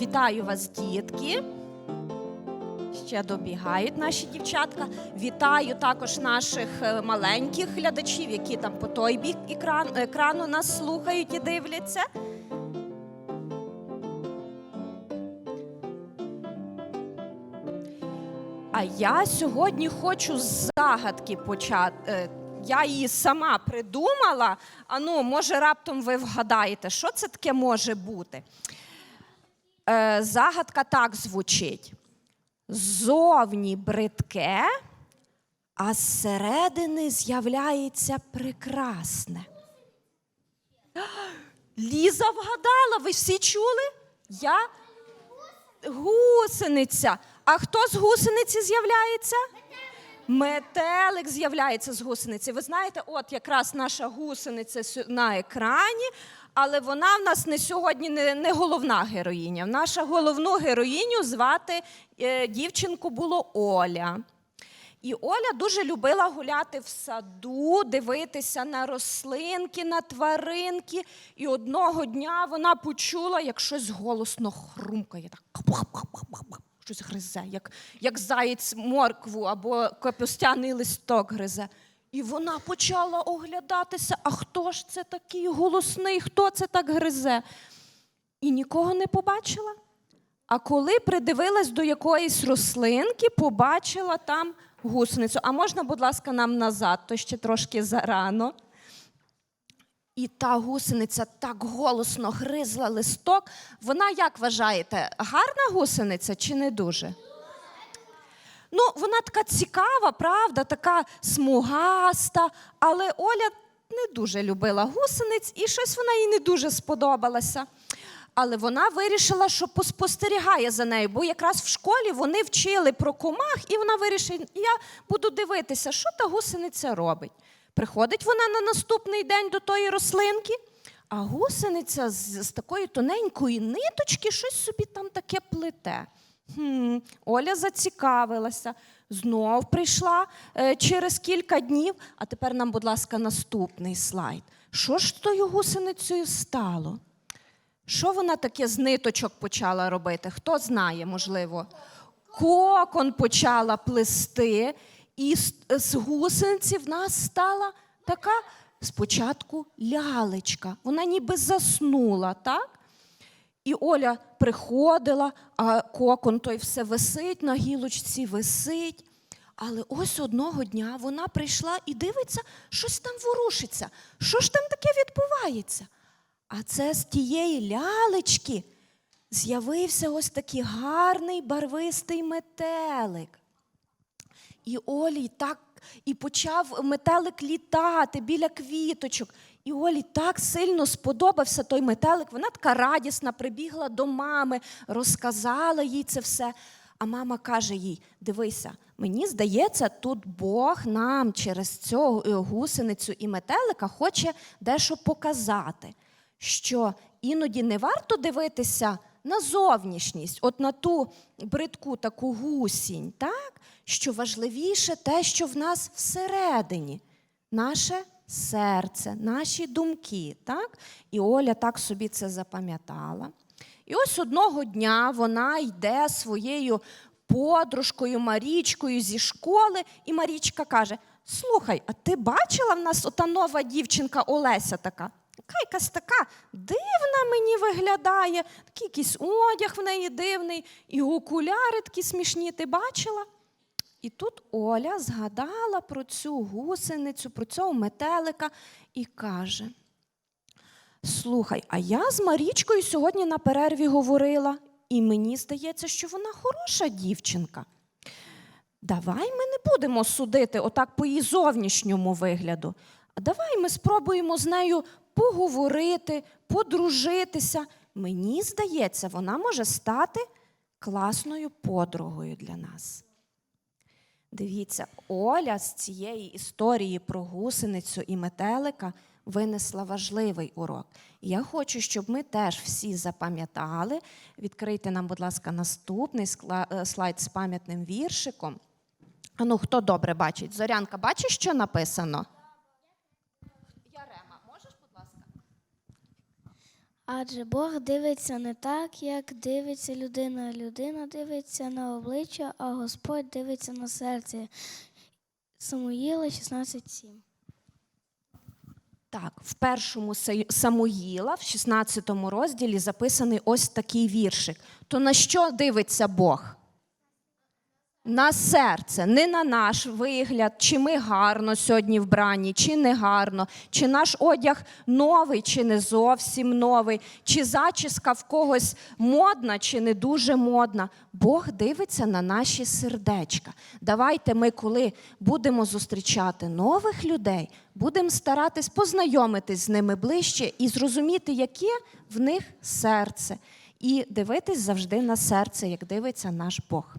Вітаю вас, дітки. Ще добігають наші дівчатка. Вітаю також наших е, маленьких глядачів, які там по той бік екран, екрану нас слухають і дивляться. А я сьогодні хочу з загадки почати. Я її сама придумала. А ну, може, раптом ви вгадаєте, що це таке може бути? Е, загадка так звучить: зовні бридке, а зсередини з'являється прекрасне. Ліза вгадала, ви всі чули? Я гусениця. А хто з гусениці з'являється? Метелик з'являється з гусениці. Ви знаєте, от якраз наша гусениця на екрані, але вона в нас не сьогодні не, не головна героїня. Наша головну героїню звати е, дівчинку було Оля. І Оля дуже любила гуляти в саду, дивитися на рослинки, на тваринки. І одного дня вона почула, як щось голосно хрумкає, так щось гризе, як, як заєць моркву або капустяний листок гризе. І вона почала оглядатися, а хто ж це такий голосний, хто це так гризе? І нікого не побачила. А коли придивилась до якоїсь рослинки, побачила там гусеницю. А можна, будь ласка, нам назад, то ще трошки зарано. І та гусениця так голосно гризла листок. Вона, як вважаєте, гарна гусениця чи не дуже? Ну, вона така цікава, правда, така смугаста, але Оля не дуже любила гусениць, і щось вона їй не дуже сподобалося. Але вона вирішила, що поспостерігає за нею, бо якраз в школі вони вчили про комах, і вона вирішила, я буду дивитися, що та гусениця робить. Приходить вона на наступний день до тої рослинки, а гусениця з, з такої тоненької ниточки щось собі там таке плете. Хм, Оля зацікавилася, знов прийшла е, через кілька днів. А тепер нам, будь ласка, наступний слайд. Що ж тою гусеницею стало? Що вона таке з ниточок почала робити? Хто знає, можливо? Кокон почала плести, і з, гусениці в нас стала така спочатку лялечка. Вона ніби заснула, так? І Оля приходила, а кокон той все висить на гілочці, висить. Але ось одного дня вона прийшла і дивиться, щось там ворушиться. Що ж там таке відбувається? А це з тієї лялечки з'явився ось такий гарний барвистий метелик. І Олі так і почав метелик літати біля квіточок. І Олі так сильно сподобався той метелик. Вона така радісна, прибігла до мами, розказала їй це все. А мама каже їй: дивися, мені здається, тут Бог нам через цю е, гусеницю і метелика хоче дещо показати, що іноді не варто дивитися на зовнішність, от на ту бридку таку гусінь, так? що важливіше те, що в нас всередині, наше серце, наші думки. Так? І Оля так собі це запам'ятала. І ось одного дня вона йде своєю подружкою Марічкою зі школи, і Марічка каже: Слухай, а ти бачила в нас ота нова дівчинка Олеся така? Яка якась така дивна мені виглядає, такий якийсь одяг в неї дивний, і окуляри такі смішні. Ти бачила? І тут Оля згадала про цю гусеницю, про цього метелика і каже: Слухай, а я з Марічкою сьогодні на перерві говорила, і мені здається, що вона хороша дівчинка. Давай ми не будемо судити отак по її зовнішньому вигляду. А давай ми спробуємо з нею поговорити, подружитися. Мені здається, вона може стати класною подругою для нас. Дивіться, Оля з цієї історії про гусеницю і метелика винесла важливий урок. Я хочу, щоб ми теж всі запам'ятали. Відкрийте нам, будь ласка, наступний е, слайд з пам'ятним віршиком. А ну, хто добре бачить? Зорянка, бачиш, що написано? Ярема? Адже Бог дивиться не так, як дивиться людина. Людина дивиться на обличчя, а Господь дивиться на серце. Самуїла 16.7. Так, в першому Самуїла, в 16 розділі записаний ось такий віршик. То на що дивиться Бог? На серце, не на наш вигляд, чи ми гарно сьогодні вбрані, чи не гарно, чи наш одяг новий, чи не зовсім новий, чи зачіска в когось модна, чи не дуже модна. Бог дивиться на наші сердечка. Давайте ми, коли будемо зустрічати нових людей, будемо старатись познайомитись з ними ближче і зрозуміти, яке в них серце. І дивитись завжди на серце, як дивиться наш Бог.